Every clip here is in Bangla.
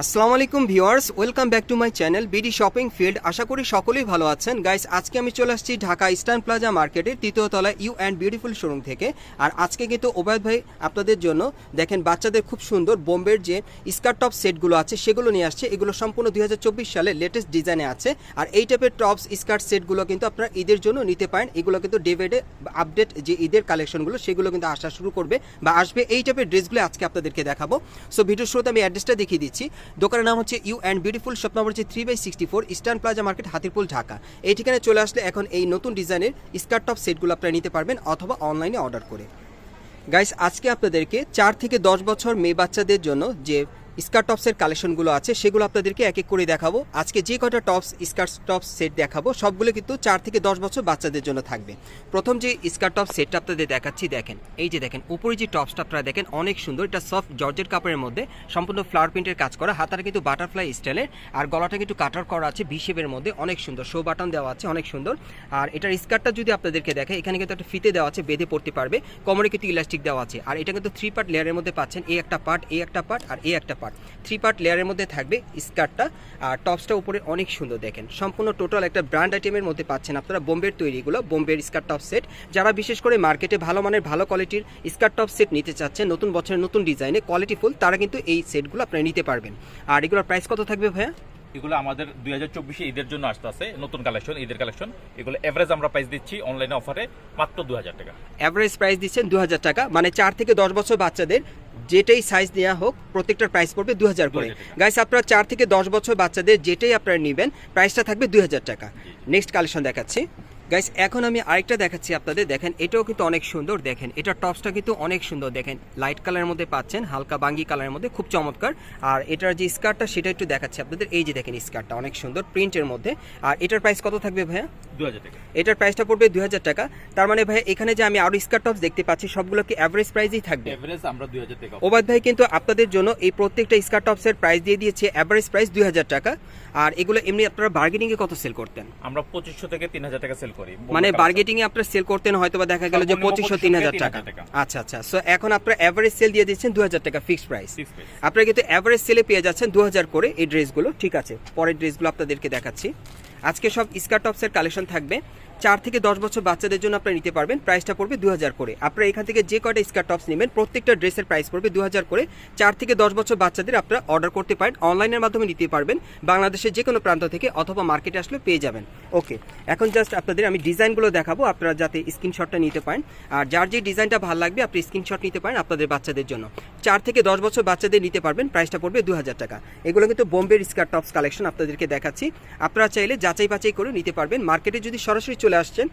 আসসালামু আলাইকুম viewers, welcome back to my channel BD shopping field. আশা করি সকলেই ভালো আছেন। গাইস, আজকে আমি চলে আসছি ঢাকা ইস্টার্ন প্লাজা মার্কেটের তৃতীয় তলায় ইউ অ্যান্ড বিউটিফুল শোরুম থেকে। আর আজকে কিন্তু ওবায়দ ভাই আপনাদের জন্য, দেখেন বাচ্চাদের খুব সুন্দর বোম্বের যে স্কার্ট টপ সেটগুলো আছে, সেগুলো নিয়ে আসছে। এগুলো সম্পূর্ণ দুই হাজার চব্বিশ সালে লেটেস্ট ডিজাইনে আছে। আর এই টাইপের টপস স্কার্ট সেটগুলো কিন্তু আপনারা ঈদের জন্য নিতে পারেন। এগুলো কিন্তু ডেভেডে আপডেট যে ঈদের কালেকশনগুলো সেগুলো কিন্তু আসা শুরু করবে বা আসবে। এই টাইপের ড্রেসগুলো আজকে আপনাদেরকে দেখাবো। সো ভিডিও শুরুতে আমি অ্যাড্রেসটা দেখিয়ে দিচ্ছি। দোকানের নাম হচ্ছে you and beautiful, shop number হচ্ছে three by sixty four Eastern Plaza market Hatirpool, Dhaka. এই ঠিকানায় চলে আসলে এখন এই নতুন ডিজাইনের স্কার্ট টপ সেটগুলো আপনারা নিতে পারবেন অথবা অনলাইনে অর্ডার করে। গাইস আজকে আপনাদেরকে চার থেকে দশ বছর মেয়ে বাচ্চাদের জন্য যে স্কার্ট টপসের কালেকশনগুলো আছে, সেগুলো আপনাদেরকে এক এক করে দেখাবো। আজকে যে কটা টপস স্কার্ট টপস সেট দেখাবো, সবগুলো কিন্তু চার থেকে দশ বছর বাচ্চাদের জন্য থাকবে। প্রথম যে স্কার্ট টপ সেটটা আপনাদের দেখাচ্ছি, দেখেন, এই যে দেখেন, উপরে যে টপসটা আপনারা দেখেন, অনেক সুন্দর, এটা সফট জর্জের কাপড়ের মধ্যে, সম্পূর্ণ ফ্লাওয়ার প্রিন্টের কাজ করা, হাতাটা কিন্তু বাটারফ্লাই স্টাইলের আর গলাটা কিন্তু কাটার করা আছে বিশেপের মধ্যে, অনেক সুন্দর শো বাটন দেওয়া আছে, অনেক সুন্দর। আর এটার স্কার্টটা যদি আপনাদেরকে দেখে, এখানে কিন্তু একটা ফিতে দেওয়া আছে, বেঁধে পড়তে পারবে, কোমরে কিন্তু ইলাস্টিক দেওয়া আছে, আর এটা কিন্তু থ্রি পার্ট লেয়ারের মধ্যে পাচ্ছেন এই একটা পার্ট এই একটা পার্ট আর এই একটা পার্ট থ্রি পার্ট লেয়ারের মধ্যে থাকবে স্কার্টটা। আর টপসটা উপরে অনেক সুন্দর দেখেন। সম্পূর্ণ টোটাল একটা ব্র্যান্ড আইটেমের মধ্যে পাচ্ছেন আপনারা বোম্বের তৈরিগুলো বোম্বের স্কার্ট টপ সেট যারা বিশেষ করে মার্কেটে ভালো মানের ভালো কোয়ালিটির স্কার্ট টপ সেট নিতে চাচ্ছেন নতুন বছরের নতুন ডিজাইনে কোয়ালিটি ফুল তারা কিন্তু এই সেটগুলো আপনারা নিতে পারবেন। আর এগুলোর প্রাইস কত থাকবে ভাইয়া? এগুলো আমাদের দুই হাজার চব্বিশে ঈদের জন্য আসতে আছে। নতুন কালেকশন ঈদের কালেকশন এগুলো এভারেজ আমরা প্রাইস দিচ্ছি অনলাইনে অফারে মাত্র দু হাজার টাকা। অ্যাভারেজ প্রাইস দিচ্ছেন দু হাজার টাকা। মানে চার থেকে দশ বছর বাচ্চাদের যেটাই সাইজ দেওয়া হোক প্রত্যেকটার প্রাইস পড়বে দু হাজার করে গাইস আপনারা চার থেকে দশ বছর বাচ্চাদের যেটাই আপনারা নেবেন প্রাইসটা থাকবে দুই হাজার টাকা নেক্সট কালেকশন দেখাচ্ছি। গাইস এখন আমি আরেকটা দেখাচ্ছি আপনাদের। দেখেন এটাও কিন্তু অনেক সুন্দর। দেখেন এটার টপসটা কিন্তু অনেক সুন্দর। দেখেন লাইট কালারের মধ্যে পাচ্ছেন হালকা বাঙ্গি কালারের মধ্যে খুব চমৎকার। আর এটার যে স্কার্টটা সেটা একটু দেখাচ্ছি আপনাদের। এই যে দেখেন স্কার্টটা অনেক সুন্দর প্রিন্টের মধ্যে। আর এটার প্রাইস কত থাকবে ভাইয়া? এটার প্রাইসটা পড়বে দুই হাজার টাকা। তার মানে ভাই এখানে যে আমি আরও স্কার্ট টপস দেখতে পাচ্ছি সবগুলো কি অ্যাভারেজ প্রাইসই থাকবে? এভারেজ আমরা দুই হাজার টাকা ওবাদ ভাই কিন্তু আপনাদের জন্য এই প্রত্যেকটা স্কার্ট টপসের প্রাইস দিয়ে দিয়েছে অ্যাভারেজ প্রাইস দুই হাজার টাকা। আর এগুলো এমনি আপনারা বার্গেনিং এ কত সেল করতেন? আমরা পঁচিশশো থেকে তিন হাজার টাকা সেল করি। মানে বার্গেটিং এ আপনারা সেল করতেন হয়তো বা দেখা গেল যে পঁচিশশো তিন হাজার টাকা। টাকা। আচ্ছা আচ্ছা। সো এখন আপনারা অ্যাভারেজ সেল দিয়ে দিচ্ছেন দু হাজার টাকা ফিক্সড প্রাইস আপনারা কিন্তু অ্যাভারেজ সেলে পেয়ে যাচ্ছেন দু হাজার করে এই ড্রেসগুলো ঠিক আছে পরের ড্রেসগুলো আপনাদেরকে দেখাচ্ছি। আজকে সব স্কার্ট টপসের কালেকশন থাকবে। চার থেকে দশ বছর বাচ্চাদের জন্য আপনারা নিতে পারবেন। প্রাইসটা পড়বে দু হাজার করে। আপনারা এখান থেকে যে কয়টা স্কার্ট টপস নেবেন, প্রত্যেকটা ড্রেসের প্রাইস পড়বে দু হাজার করে। চার থেকে দশ বছর বাচ্চাদের আপনারা অর্ডার করতে পারেন, অনলাইনের মাধ্যমে নিতে পারবেন। বাংলাদেশের যে কোনো প্রান্ত থেকে অথবা মার্কেটে আসলে পেয়ে যাবেন। ওকে, এখন জাস্ট আপনাদের আমি ডিজাইনগুলো দেখাবো। আপনারা যাতে স্ক্রিনশটটা নিতে পারেন। আর যার যে ডিজাইনটা ভালো লাগবে, আপনি স্ক্রিনশট নিতে পারেন আপনাদের বাচ্চাদের জন্য। চার থেকে দশ বছর বাচ্চাদের নিতে পারবেন, প্রাইসটা পড়বে দু হাজার টাকা। এগুলো কিন্তু বোম্বের স্কার্ট টপস কালেকশন আপনাদেরকে দেখাচ্ছি। আপনারা চাইলে যাচাই বাছাই করে নিতে পারবেন। মার্কেটে যদি সরাসরি আসছেন,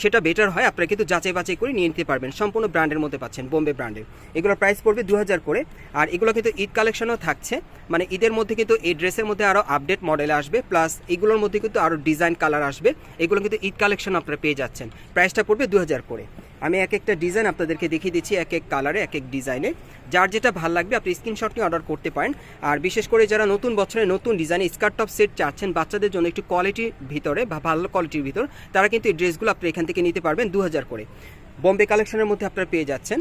সেটা বেটার হয়, আপনারা কিন্তু যাচাই বাছাই করে নিয়ে নিতে পারবেন। সম্পূর্ণ ব্র্যান্ডের মধ্যে পাচ্ছেন, বোম্বে ব্র্যান্ডের এগুলোর প্রাইস পড়বে দু হাজার করে। আর এগুলো কিন্তু ঈদ কালেকশনও থাকছে। মানে ঈদের মধ্যে কিন্তু এই ড্রেসের মধ্যে আরও আপডেট মডেল আসবে প্লাস এগুলোর মধ্যে কিন্তু আরও ডিজাইন কালার আসবে। এগুলো কিন্তু ঈদ কালেকশন আপনারা পেয়ে যাচ্ছেন। প্রাইসটা পড়বে দু হাজার করে। আমি এক একটা ডিজাইন আপনাদেরকে দেখিয়ে দিচ্ছি, এক এক কালারে এক এক ডিজাইনে যার যেটা ভালো লাগবে, আপনি স্ক্রিনশট নিয়ে অর্ডার করতে পারেন। আর বিশেষ করে যারা নতুন বছরে নতুন ডিজাইনে স্কার্ট টপ সেট চাচ্ছেন, বাচ্চাদের জন্য একটু কোয়ালিটির ভিতরে বা ভালো কোয়ালিটির ভিতর, তারা কিন্তু এই ড্রেসগুলো আপনি এখান থেকে নিতে পারবেন দু হাজার করে। বম্বে কালেকশনের মধ্যে আপনারা পেয়ে যাচ্ছেন।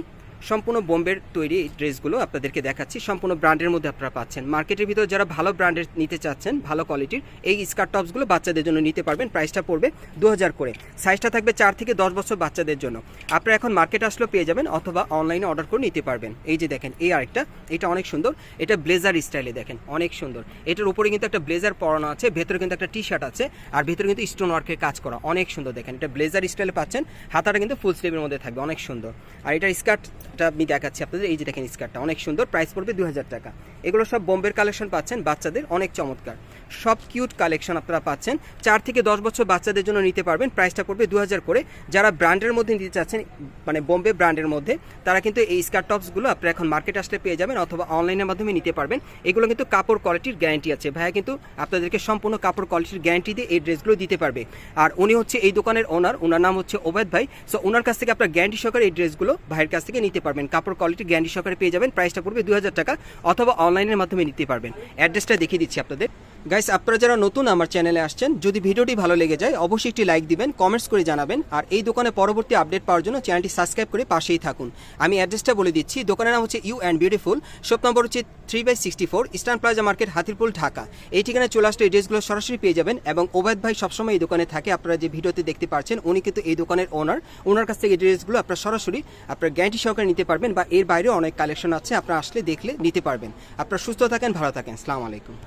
সম্পূর্ণ বোম্বের তৈরি ড্রেসগুলো আপনাদেরকে দেখাচ্ছি। সম্পূর্ণ ব্র্যান্ডের মধ্যে আপনারা পাচ্ছেন। মার্কেটের ভিতর যারা ভালো ব্র্যান্ডের নিতে চাচ্ছেন, ভালো কোয়ালিটির, এই স্কার্ট টপসগুলো বাচ্চাদের জন্য নিতে পারবেন। প্রাইসটা পড়বে দু হাজার করে। সাইজটা থাকবে চার থেকে দশ বছর বাচ্চাদের জন্য। আপনারা এখন মার্কেট আসলেও পেয়ে যাবেন অথবা অনলাইনে অর্ডার করে নিতে পারবেন। এই যে দেখেন, এই আরেকটা, এটা অনেক সুন্দর। এটা ব্লেজার স্টাইলে দেখেন, অনেক সুন্দর। এটার উপরে কিন্তু একটা ব্লেজার পরানো আছে, ভেতরে কিন্তু একটা টি শার্ট আছে, আর ভেতরে কিন্তু স্টোন ওয়ার্কের কাজ করা। অনেক সুন্দর দেখেন, এটা ব্লেজার স্টাইলে পাচ্ছেন। হাতাটা কিন্তু ফুল স্লিভের মধ্যে থাকবে, অনেক সুন্দর। আর এটার স্কার্টটা আমি দেখাচ্ছি আপনাদের, এই যে দেখেন স্কার্টটা অনেক সুন্দর প্রাইস পড়বে দু হাজার টাকা। এগুলো সব বোম্বের কালেকশন পাচ্ছেন বাচ্চাদের, অনেক চমৎকার। সব কিউট কালেকশন আপনারা পাচ্ছেন। চার থেকে দশ বছর বাচ্চাদের জন্য নিতে পারবেন। প্রাইসটা পড়বে দু হাজার করে। যারা ব্র্যান্ডের মধ্যে নিতে চাচ্ছেন মানে বোম্বে ব্র্যান্ডের মধ্যে, তারা কিন্তু এই স্কার্ট টপসগুলো আপনারা এখন মার্কেট আসলে পেয়ে যাবেন অথবা অনলাইনের মাধ্যমে নিতে পারবেন। এগুলো কিন্তু কাপড় কোয়ালিটির গ্যারান্টি আছে। ভাইয়া কিন্তু আপনাদেরকে সম্পূর্ণ কাপড় কোয়ালিটির গ্যারান্টি দিয়ে এই ড্রেসগুলো দিতে পারবে। আর উনি হচ্ছে এই দোকানের ওনার। ওনার নাম হচ্ছে ওবায়দ ভাই। সো ওনার কাছ থেকে আপনার গ্যারান্টি সহকারে এই ড্রেসগুলো ভাইয়ের কাছ থেকে নিতে পারবেন। কাপড় কোয়ালিটি গ্যারান্টি সহকারে পেয়ে যাবেন। প্রাইসটা পড়বে দু হাজার টাকা অথবা অনলাইনের মাধ্যমে নিতে পারবেন। অ্যাড্রেসটা দেখিয়ে দিচ্ছি আপনাদের। গাইস আপনারা যারা নতুন আমার চ্যানেলে আসছেন, যদি ভিডিওটি ভালো লেগে যায়, অবশ্যই একটি লাইক দিবেন কমেন্টস করে জানাবেন, আর এই দোকানে পরবর্তী আপডেট পাওয়ার জন্য চ্যানেলটি সাবস্ক্রাইব করে পাশেই থাকুন। আমি অ্যাড্রেসটা বলে দিচ্ছি, দোকানের নাম হচ্ছে you and beautiful shop number হচ্ছে three by sixty four Eastern Plaza market Hatirpool, Dhaka. এই ঠিকানায় চলে আসলে ড্রেসগুলো সরাসরি পেয়ে যাবেন, এবং ওবায়দ ভাই সবসময় এই দোকানে থাকে, আপনারা যে ভিডিওতে দেখতে পাচ্ছেন, উনি কিন্তু এই দোকানের ওনার ওনার কাছ থেকে ড্রেসগুলো আপনারা সরাসরি আপনার গ্যারান্টি সহকারে নিতে পারবেন, বা এর বাইরেও অনেক কালেকশন আছে, আপনারা আসলে দেখলে নিতে পারবেন। আপনারা সুস্থ থাকেন, ভালো থাকেন, আসসালামু আলাইকুম।